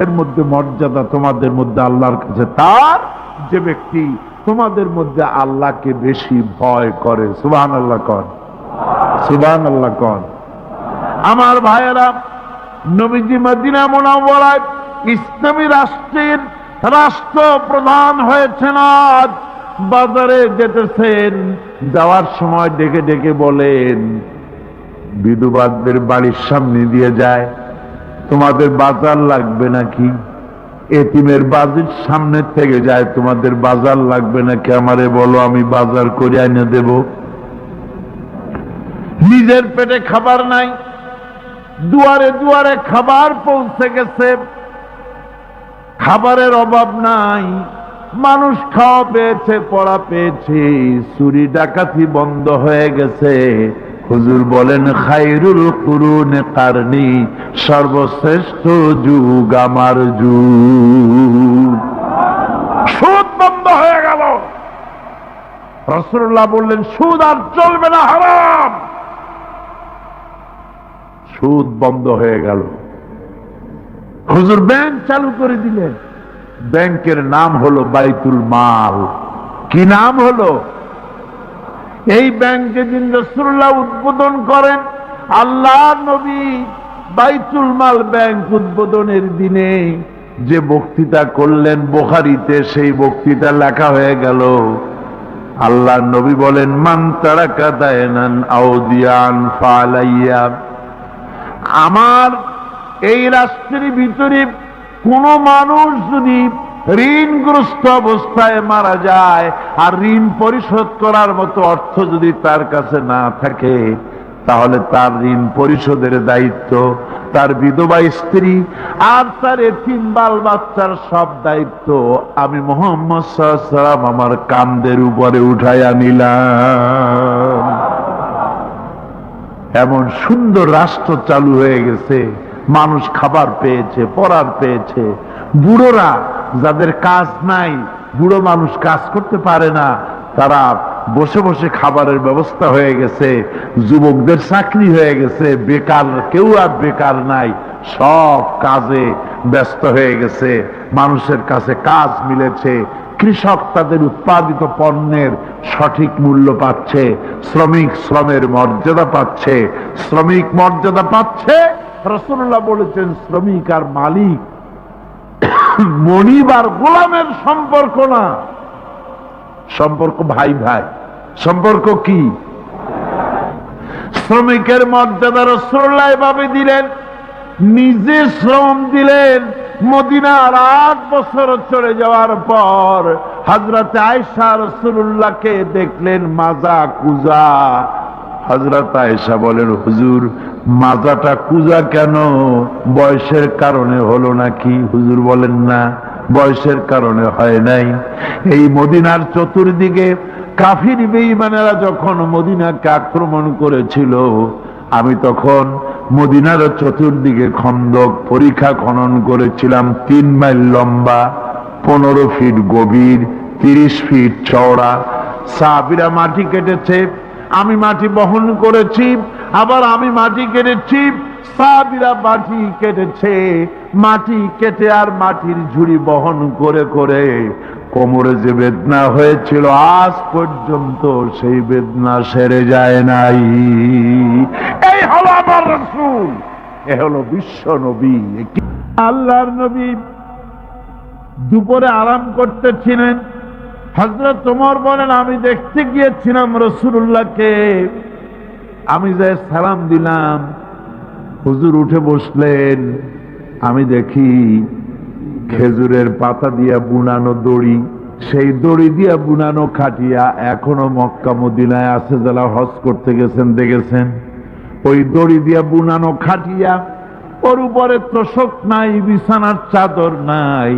এর মধ্যে মর্যাদা তোমাদের মধ্যে আল্লাহর কাছে তার, যে ব্যক্তি তোমাদের মধ্যে আল্লাহকে বেশি ভয় করে। সুবান আল্লাহ কন। সুবান আল্লাহ কন। আমার ভাইয়েরা, নবীজি মদিনা মোনাওয়ারায় ইসলামী রাষ্ট্রের রাষ্ট্র প্রধান হয়েছেন আজ। বাজারে যেতেছেন, যাওয়ার সময় ডেকে ডেকে বলেন বিধুবাদদের বাড়ির সামনে দিয়ে যায়। তোমাদের বাজার লাগবে নাকি? এতিমের বাজির সামনে থেকে যায়, তোমাদের বাজার লাগবে নাকি? আমারে বলো, আমি বাজার করে এনে দেব। নিজের পেটে খাবার নাই, দুয়ারে দুয়ারে খাবার পৌঁছে গেছে। খাবারের অভাব নাই, মানুষ খাওয়া পেয়েছে, পড়া পেয়েছে, চুরি ডাকাতি বন্ধ হয়ে গেছে। হুজুর বলেন, খাইরুল কুরুন কারনি, সর্বশ্রেষ্ঠ যুগ আমার যুগ। সুদ বন্ধ হয়ে গেল। রসুল্লাহ বললেন, সুদ আর চলবে না, হারাম। সুদ বন্ধ হয়ে গেল। হুজুর ব্যাংক চালু করে দিলেন। ব্যাংকের নাম হলো বাইতুল মাল। কি নাম হলো? এই ব্যাংক দিন রসুল্লাহ উদ্বোধন করেন, আল্লাহ নবী বাইতুল মাল ব্যাংক উদ্বোধনের দিনে যে বক্তৃতা করলেন, বোখারিতে সেই বক্তৃতা লেখা হয়ে গেল। আল্লাহ নবী বলেন, মান তারা কাদায়নান আউদিয়ান ফালাইয়া। আমার এই রাষ্ট্রের ভিতরে কোন মানুষ যদি ঋণগ্রস্ত অবস্থায় মারা যায়, আর ঋণ পরিশোধ করার মতো অর্থ যদি তার কাছে না থাকে, তাহলে তার ঋণ পরিশোধের দায়িত্ব তার বিধবা স্ত্রী আর তার এতিম বাল বাচ্চার সব দায়িত্ব আমি মোহাম্মদ আমার কান্দের উপরে উঠাইয়া নিলাম। এমন সুন্দর রাষ্ট্র চালু হয়ে গেছে মানুষ খাবার পেয়েছে পড়ার পেয়েছে। বুড়োরা যাদের কাজ নাই, বুড়ো মানুষ কাজ করতে পারে না, তারা বসে বসে খাবারের ব্যবস্থা হয়ে গেছে, যুবকদের চাকরি হয়ে গেছে, বেকার, কেউ আর বেকার নাই, সব কাজে ব্যস্ত হয়ে গেছে। মানুষের কাছে কাজ মিলেছে, কৃষক তাদের উৎপাদিত পণ্যের সঠিক মূল্য পাচ্ছে, শ্রমিক শ্রমের মর্যাদা পাচ্ছে, শ্রমিক মর্যাদা পাচ্ছে। রসুল্লাহ বলেছেন, শ্রমিক আর মালিক, মনিব আর গোলামের সম্পর্ক না। সম্পর্ক ভাই ভাই। সম্পর্ক কি? শ্রমিকের মর্যাদা রসুল্লাহ এভাবে দিলেন, নিজে শ্রম দিলেন, মদিনার আট বছর চলে যাওয়ার পর হজরত আয়সা রসুল্লাহকে দেখলেন মাজা কুজা। হজরত আয়েশা বলেন, হুজুর, মাজাটা কুজা কেন? বয়সের কারণে হলো নাকি? হুজুর বলেন, না, বয়সের কারণে হয় নাই। এই মদিনার চতুর্দিকে কাফির বেইমানেরা যখন মদিনাকে আক্রমণ করেছিল, আমি তখন মদিনার চতুর্দিকে খন্দক পরীক্ষা খনন করেছিলাম, তিন মাইল লম্বা, পনেরো ফিট গভীর, তিরিশ ফিট চওড়া। সাবিরা মাটি কেটেছে আমি মাটি বহন করেছি, আবার আমি মাটি কেটেছি, সাবিরা মাটি কেটেছে, মাটি কেটে আর মাটির ঝুড়ি বহন করে করে কোমরে যে বেদনা হয়েছিল, আজ পর্যন্ত সেই বেদনা সেরে যায় নাই। এই হলো আমার রসুল, এ হলো বিশ্ব নবী আল্লাহর নবী দুপুরে আরাম করতেছিলেন হজরত তোমার বলেন, আমি দেখতে গিয়েছিলাম রসুল্লাহকে আমি যে সালাম দিলাম, হুজুর উঠে বসলেন। আমি দেখি খেজুরের পাতা দিয়া বুনানো দড়ি, সেই দড়ি দিয়া বুনানো খাটিয়া এখনও মক্কা মদিনায় আছে যারা হজ করতে গেছেন, দেখেছেন? ওই দড়ি দিয়া বুনানো খাটিয়া, ওর উপরে তোষক নাই, বিছানার চাদর নাই।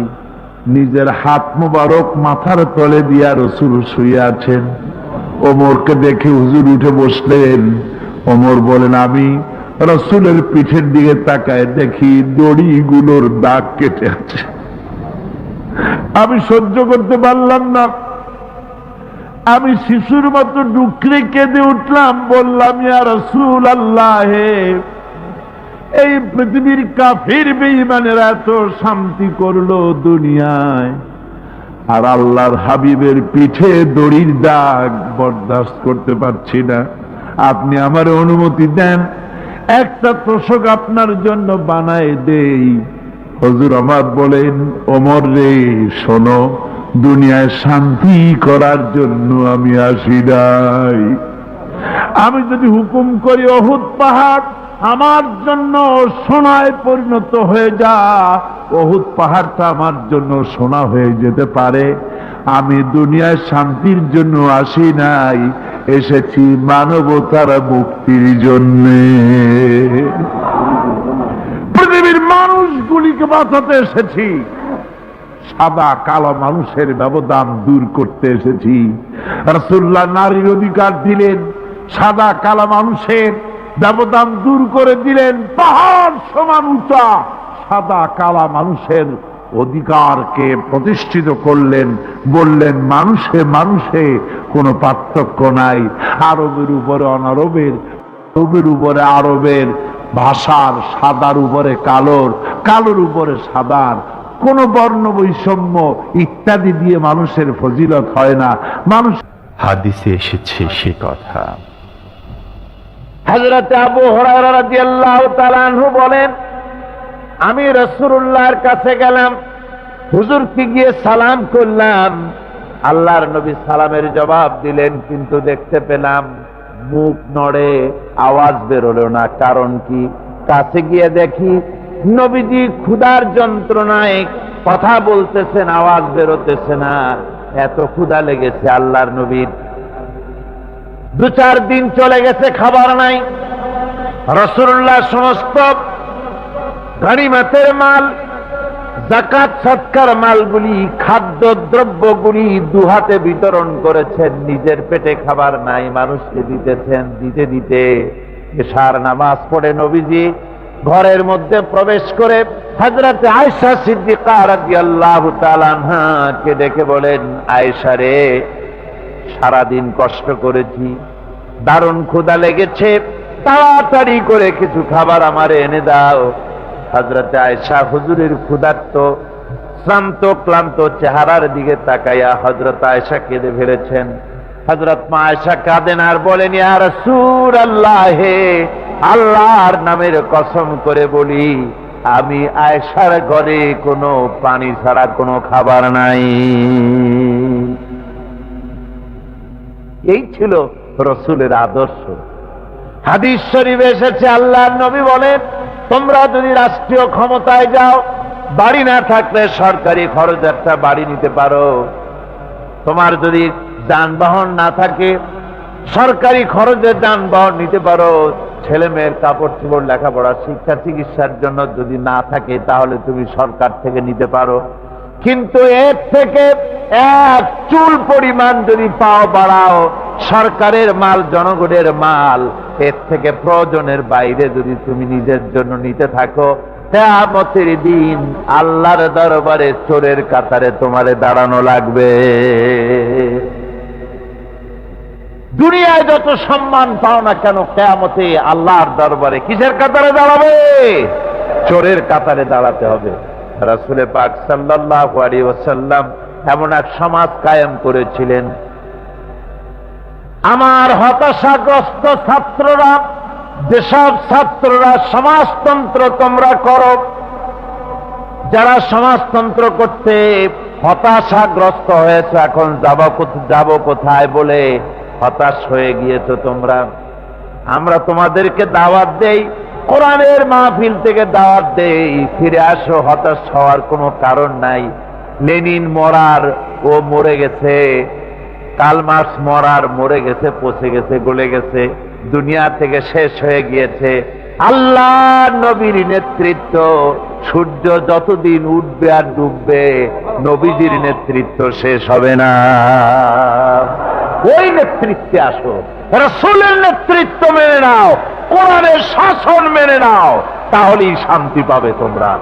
নিজের হাত মোবারক মাথার তলে দিয়া রসুল শুয়ে আছেন ওমরকে দেখে হুজুর উঠে বসলেন। ওমর বলেন, আমি রসুলের পিঠের দিকে তাকায় দেখি দড়িগুলোর দাগ কেটে আছে। আমি সহ্য করতে পারলাম না। আমি শিশুর মতো ডুকরে কেঁদে উঠলাম। বললাম, ইয়া রসুল আল্লাহ এই পৃথিবীর কাফির বেঈমানেরা এত শান্তি করল দুনিয়ায়। আর আল্লাহর হাবিবের পিঠে দড়ির দাগ বরদাস্ত করতে পারছি না। আপনি আমার অনুমতি দেন, একটা তোষক আপনার জন্য বানায় দেই। হজুর আমার বলেন, ওমর রে, শোনো, দুনিয়ায় শান্তি করার জন্য আমি আসি নাই। আমি যদি হুকুম করি অহুত পাহাড় আমার জন্য সোনায় পরিণত হয়ে যা। বহুত পাহাড়টা আমার জন্য সোনা হয়ে যেতে পারে। আমি দুনিয়ায় শান্তির জন্য আসি নাই। এসেছি মানবতার মুক্তির জন্যে। পৃথিবীর মানুষগুলিকে বাঁচাতে এসেছি। সাদা কালো মানুষের ব্যবধান দূর করতে এসেছি। রসুল্লাহ নারীর অধিকার দিলেন। সাদা কালো মানুষের ব্যবধান দূর করে দিলেন পাহাড় সমান উঁচা, সাদা কালা মানুষের অধিকারকে প্রতিষ্ঠিত করলেন, বললেন, মানুষে মানুষে, কোনো পার্থক্য নাই। আরবের উপরে অনারবের, আরবের উপরে আরবের, ভাষার সাদার উপরে কালোর কালোর উপরে সাদার। কোন বর্ণ বৈষম্য ইত্যাদি দিয়ে মানুষের ফজিলত হয় না। মানুষ হাদিসে এসেছে সে কথা। হজরত আবু তাআলা বলেন, আমি রাসূলুল্লাহর কাছে গেলাম, হুজুরকে গিয়ে সালাম করলাম। আল্লাহর নবী সালামের জবাব দিলেন, কিন্তু দেখতে পেলাম মুখ নড়ে, আওয়াজ বেরোলো না। কারণ কি? কাছে গিয়ে দেখি নবীজি ক্ষুধার যন্ত্রণায় কথা বলতেছেন, আওয়াজ বেরোতেছে না। এত ক্ষুধা লেগেছে আল্লাহর নবীর। দু চার দিন চলে গেছে, খাবার নাই। রসুল্লাহ সমস্ত গাড়িমাতের মাল জাকাত সৎকার মালগুলি খাদ্য দ্রব্যগুলি দুহাতে বিতরণ করেছেন। নিজের পেটে খাবার নাই, মানুষকে দিতেছেন, দিতে দিতে। এশার নামাজ পড়ে নবীজি ঘরের মধ্যে প্রবেশ করে হাজরাতে আয়সা সিদ্দিকা রাদিয়াল্লাহু তাআলা আনহাকে ডেকে বলেন, আয়েশা রে সারাদিন কষ্ট করেছি, দারুণ ক্ষুধা লেগেছে, তাড়াতাড়ি করে কিছু খাবার আমারে এনে দাও। হজরতে আয়সা হুজুরের ক্ষুধার্ত, শ্রান্ত, ক্লান্ত চেহারার দিকে তাকাইয়া হজরত আয়সা কেঁদে ফেলেছেন। হজরত মা আয়সা কাঁদেন আর বলেন আর সুর আল্লাহ আল্লাহর নামের কসম করে বলি, আমি আয়সার ঘরে কোনো পানি ছাড়া কোনো খাবার নাই। এই ছিল রসুলের আদর্শ। হাদিস শরীফে এসেছে আল্লাহ নবী বলেন, তোমরা যদি রাষ্ট্রীয় ক্ষমতায় যাও, বাড়ি না থাকলে সরকারি খরচ একটা বাড়ি নিতে পারো। তোমার যদি যানবাহন না থাকে, সরকারি খরচে যানবাহন নিতে পারো। ছেলে মেয়ের কাপড় চোপড় লেখাপড়া, শিক্ষা, চিকিৎসার জন্য যদি না থাকে, তাহলে তুমি সরকার থেকে নিতে পারো। কিন্তু এর থেকে এক চুল পরিমাণ যদি পাও বাড়াও, সরকারের মাল, জনগণের মাল, এর থেকে প্রয়োজনের বাইরে যদি তুমি নিজের জন্য নিতে থাকো, কেয়ামতের দিন আল্লাহর দরবারে চোরের কাতারে তোমারে দাঁড়ানো লাগবে। দুনিয়ায় যত সম্মান পাও না কেন, কেয়ামতে আল্লাহর দরবারে কিসের কাতারে দাঁড়াবে? চোরের কাতারে দাঁড়াতে হবে। রাসুলে পাক সাল্লাল্লাহু আলাইহি ওয়াসাল্লাম এমন এক সমাজ কায়েম করেছিলেন। আমার হতাশাগ্রস্ত ছাত্ররা, যেসব ছাত্ররা সমাজতন্ত্র তোমরা করো, যারা সমাজতন্ত্র করতে হতাশাগ্রস্ত হয়েছে, এখন যাব যাব কোথায় বলে হতাশ হয়ে গিয়েছো তোমরা? আমরা তোমাদেরকে দাওয়াত দেই কোরআনের মাহফিল থেকে দাওয়াত দেই, ফিরে আসো, হতাশ হওয়ার কোনো কারণ নাই। লেনিন মরার ও মরে গেছে, কালমাস মরার মরে গেছে, পচে গেছে, গলে গেছে, দুনিয়া থেকে শেষ হয়ে গিয়েছে। আল্লাহ নবীর নেতৃত্ব, সূর্য যতদিন উঠবে আর ডুববে, নবীজির নেতৃত্ব শেষ হবে না। ওই নেতৃত্বে আসো। রসুলের নেতৃত্ব মেনে নাও, কোরআনের শাসন মেনে নাও, তাহলেই শান্তি পাবে তোমরা।